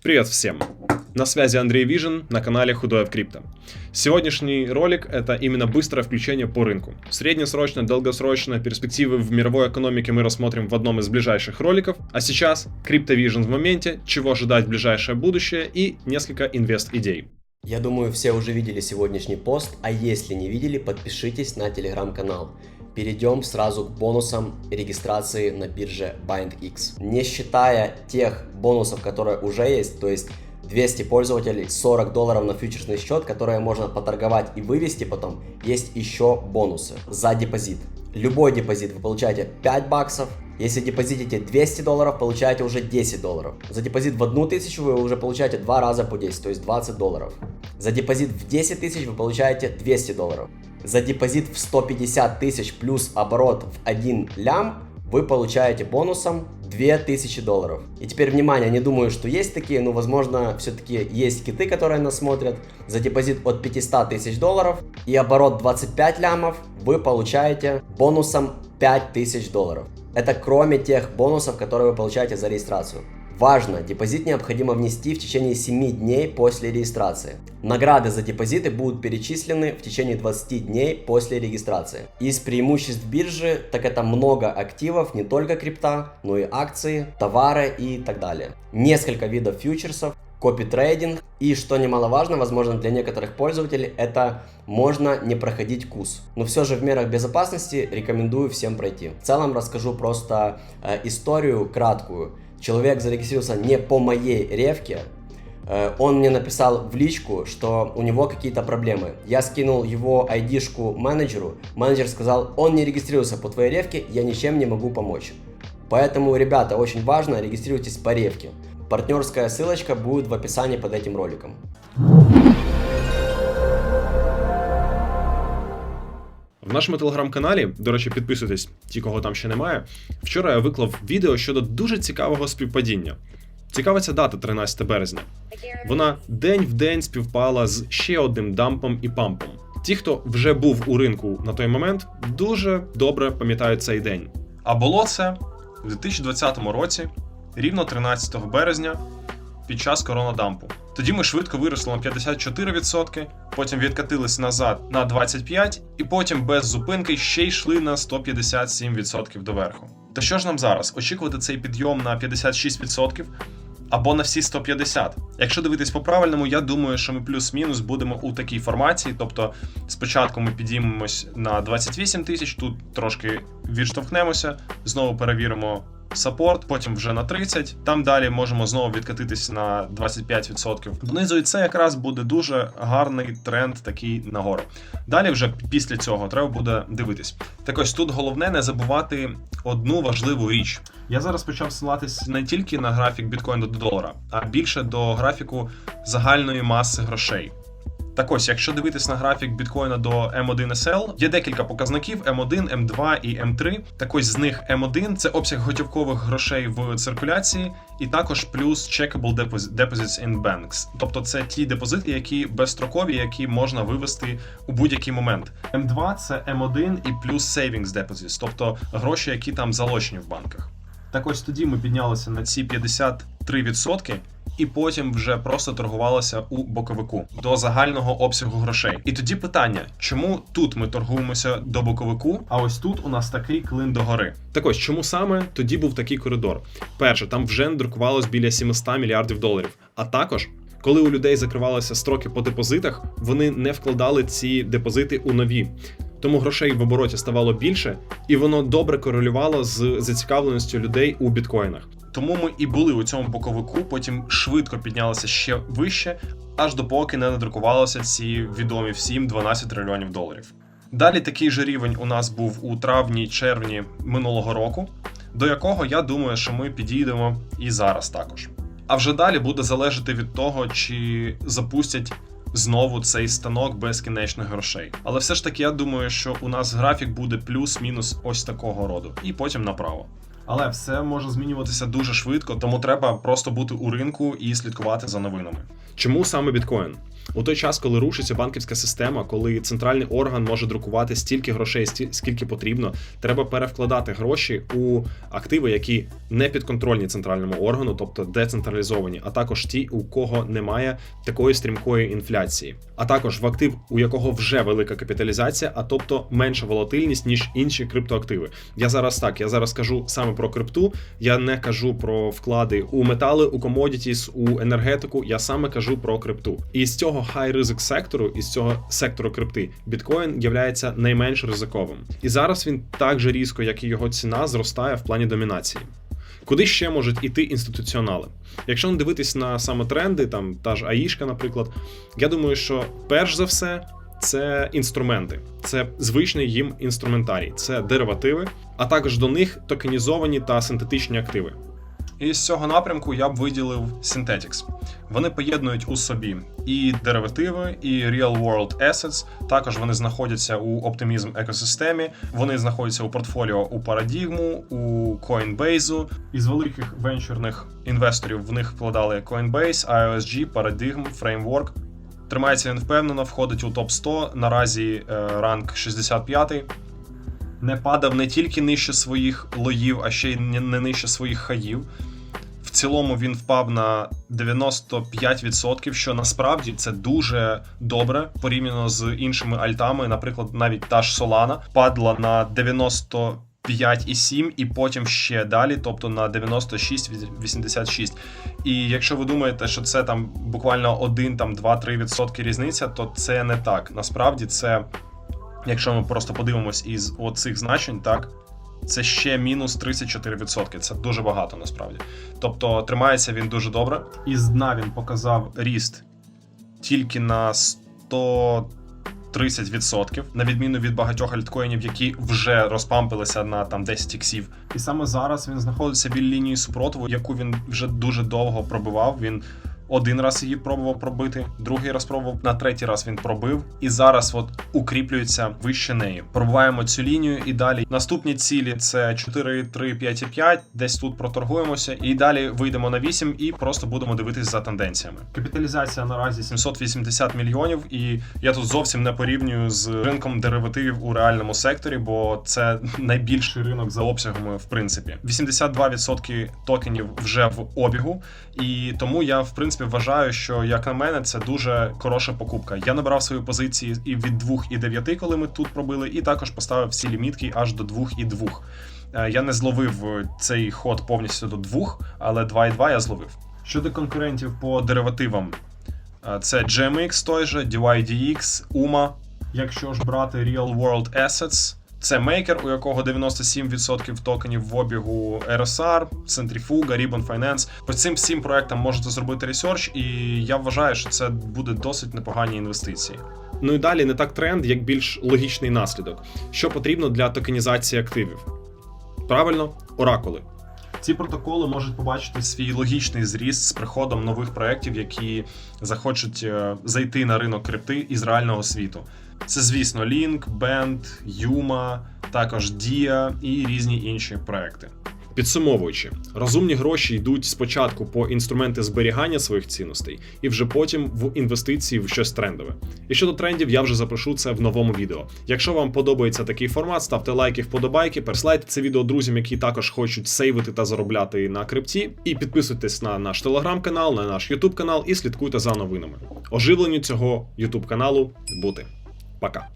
Привет всем! На связи Андрей Вижен на канале Худое в крипто. Сегодняшний ролик это именно быстрое включение по рынку. Среднесрочно, долгосрочно, перспективы в мировой экономике мы рассмотрим в одном из ближайших роликов. А сейчас CryptoVision в моменте, чего ожидать в ближайшее будущее и несколько инвест-идей. Я думаю, все уже видели сегодняшний пост, а если не видели, подпишитесь на телеграм-канал. Перейдем сразу к бонусам регистрации на бирже BindX. Не считая тех бонусов, которые уже есть, то есть 200 пользователей, 40 долларов на фьючерсный счет, которые можно поторговать и вывести потом, есть еще бонусы за депозит. Любой депозит вы получаете 5 баксов, если депозитите 200 долларов, получаете уже 10 долларов. За депозит в 1000 вы уже получаете 2 раза по 10, то есть 20 долларов. За депозит в 10 тысяч вы получаете 200 долларов. За депозит в 150 тысяч плюс оборот в 1 лям вы получаете бонусом 2000 долларов. И теперь, внимание, не думаю, что есть такие, но, возможно, все-таки есть киты, которые нас смотрят. За депозит от 500 тысяч долларов и оборот 25 лямов вы получаете бонусом 5000 долларов. Это кроме тех бонусов, которые вы получаете за регистрацию. Важно, депозит необходимо внести в течение 7 дней после регистрации. Награды за депозиты будут перечислены в течение 20 дней после регистрации. Из преимуществ биржи, так это много активов, не только крипта, но и акции, товары и так далее. Несколько видов фьючерсов, копи-трейдинг и, что немаловажно, возможно для некоторых пользователей, это можно не проходить курс. Но все же в мерах безопасности рекомендую всем пройти. В целом расскажу просто э, историю краткую. Человек зарегистрировался не по моей ревке, э, он мне написал в личку, что у него какие-то проблемы. Я скинул его айдишку менеджеру. Менеджер сказал, он не регистрировался по твоей ревке, я ничем не могу помочь. Поэтому, ребята, очень важно, регистрируйтесь по ревке. Партнерская ссылочка будет в описании под этим роликом. В нашому телеграм-каналі, до речі, підписуйтесь, ті, кого там ще немає. Вчора я виклав відео щодо дуже цікавого співпадіння. Цікава ця дата 13 березня. Вона день в день співпала з ще одним дампом і пампом. Ті, хто вже був у ринку на той момент, дуже добре пам'ятають цей день. А було це у 2020 році, рівно 13 березня, під час коронадампу. Тоді ми швидко виросли на 54%, потім відкатились назад на 25%, і потім без зупинки ще йшли на 157% доверху. То що ж нам зараз? Очікувати цей підйом на 56%? Або на всі 150. Якщо дивитись по правильному, я думаю, що ми плюс-мінус будемо у такій формації. Тобто, спочатку ми підіймемось на 28 тисяч, тут трошки відштовхнемося, знову перевіримо саппорт, потім вже на 30. Там далі можемо знову відкатитись на 25%. Внизу і це якраз буде дуже гарний тренд такий нагору. Далі, вже після цього, треба буде дивитись. Так ось тут головне не забувати одну важливу річ. Я зараз почав ссилатись не тільки на графік біткоїну до долара, а більше до графіку загальної маси грошей. Так ось, якщо дивитись на графік біткоїна до M1 SL, є декілька показників: M1, M2 і M3. Так ось з них M1 це обсяг готівкових грошей в циркуляції, і також плюс checkable deposits in banks. Тобто це ті депозити, які безстрокові, які можна вивести у будь-який момент. M2 це M1 і плюс savings deposits, тобто гроші, які там залочені в банках. Так ось тоді ми піднялися на ці 53%, і потім вже просто торгувалося у боковику до загального обсягу грошей. І тоді питання, чому тут ми торгуємося до боковику, а ось тут у нас такий клин догори. Так ось чому саме тоді був такий коридор? Перше, там вже надрукувалось біля 700 мільярдів доларів, а також. Коли у людей закривалися строки по депозитах, вони не вкладали ці депозити у нові. Тому грошей в обороті ставало більше, і воно добре корелювало з зацікавленістю людей у біткоїнах. Тому ми і були у цьому боковику, потім швидко піднялися ще вище, аж допоки не надрукувалися ці відомі всім 12 трильйонів доларів. Далі такий же рівень у нас був у травні-червні минулого року, до якого я думаю, що ми підійдемо і зараз також. А вже далі буде залежати від того, чи запустять знову цей станок безкінечних грошей. Але все ж таки, я думаю, що у нас графік буде плюс-мінус ось такого роду, і потім направо. Але все може змінюватися дуже швидко, тому треба просто бути у ринку і слідкувати за новинами. Чому саме біткоін? У той час, коли рушиться банківська система, коли центральний орган може друкувати стільки грошей, скільки потрібно, треба перевкладати гроші у активи, які не підконтрольні центральному органу, тобто децентралізовані, а також ті, у кого немає такої стрімкої інфляції, а також в актив, у якого вже велика капіталізація, а тобто менша волатильність ніж інші криптоактиви. Я зараз так, я зараз кажу саме про крипту. Я не кажу про вклади у метали, у комодітіс, у енергетику. Я саме кажу про крипту. І з цього хай ризик сектору, із цього сектору крипти, біткоін являється найменш ризиковим. І зараз він так же різко, як і його ціна, зростає в плані домінації. Куди ще можуть іти інституціонали? Якщо не дивитись на саме тренди, там та ж Аїшка, наприклад, я думаю, що перш за все це інструменти, це звичний їм інструментарій, це деривативи, а також до них токенізовані та синтетичні активи. І з цього напрямку я б виділив Synthetics. Вони поєднують у собі і деривативи, і real world assets. Також вони знаходяться у оптимізм екосистемі. Вони знаходяться у портфоліо у Paradigm, у Coinbase. Із великих венчурних інвесторів в них вкладали Coinbase, IOSG, Paradigm, Framework. Тримається він впевнено, входить у топ 100 Наразі е, ранг 65 не падав не тільки нижче своїх лоїв, а ще й не нижче своїх хаїв. В цілому він впав на 95%, що насправді це дуже добре порівняно з іншими альтами. Наприклад, навіть та ж Solana падла на 95,7 і потім ще далі, тобто на 96,86. І якщо ви думаєте, що це там буквально 1, там 2-3% різниця, то це не так. Насправді це якщо ми просто подивимось із оцих значень, так це ще мінус 34%. Це дуже багато насправді. Тобто тримається він дуже добре. Із дна він показав ріст тільки на 130%, на відміну від багатьох альткоїнів, які вже розпампилися на там 10 іксів. І саме зараз він знаходиться біля лінії супротиву, яку він вже дуже довго пробивав. Він один раз її пробував пробити, другий раз пробував, на третій раз він пробив, і зараз от укріплюється вище неї. Пробуваємо цю лінію і далі. Наступні цілі це 4, 3, 5 і 5, Десь тут проторгуємося, і далі вийдемо на 8 і просто будемо дивитись за тенденціями. Капіталізація наразі 780 мільйонів, і я тут зовсім не порівнюю з ринком деривативів у реальному секторі, бо це найбільший ринок за обсягами, в принципі. 82% токенів вже в обігу, і тому я в принципі вважаю, що як на мене, це дуже хороша покупка. Я набрав свої позиції і від 2 і 9, коли ми тут пробили, і також поставив всі лімітки аж до 2 і 2. Е, Я не зловив цей ход повністю до 2, але 2,2 я зловив. Щодо конкурентів по деривативам, е, це GMX той же, DYDX, UMA. Якщо ж брати Real World Assets, це мейкер, у якого 97% токенів в обігу RSR, Centrifuga, Ribbon Finance. По цим всім проектам можете зробити ресерч, і я вважаю, що це буде досить непогані інвестиції. Ну і далі не так тренд, як більш логічний наслідок. Що потрібно для токенізації активів? Правильно, оракули. Ці протоколи можуть побачити свій логічний зріст з приходом нових проєктів, які захочуть е, зайти на ринок крипти із реального світу. Це, звісно, Link, Band, Yuma, також Dia і різні інші проекти. Підсумовуючи, розумні гроші йдуть спочатку по інструменти зберігання своїх цінностей, і вже потім в інвестиції в щось трендове. І щодо трендів, я вже запрошу це в новому відео. Якщо вам подобається такий формат, ставте лайки, вподобайки, переслайте це відео друзям, які також хочуть сейвити та заробляти на крипті. І підписуйтесь на наш телеграм-канал, на наш ютуб канал і слідкуйте за новинами. Оживленню цього ютуб каналу бути. Пока.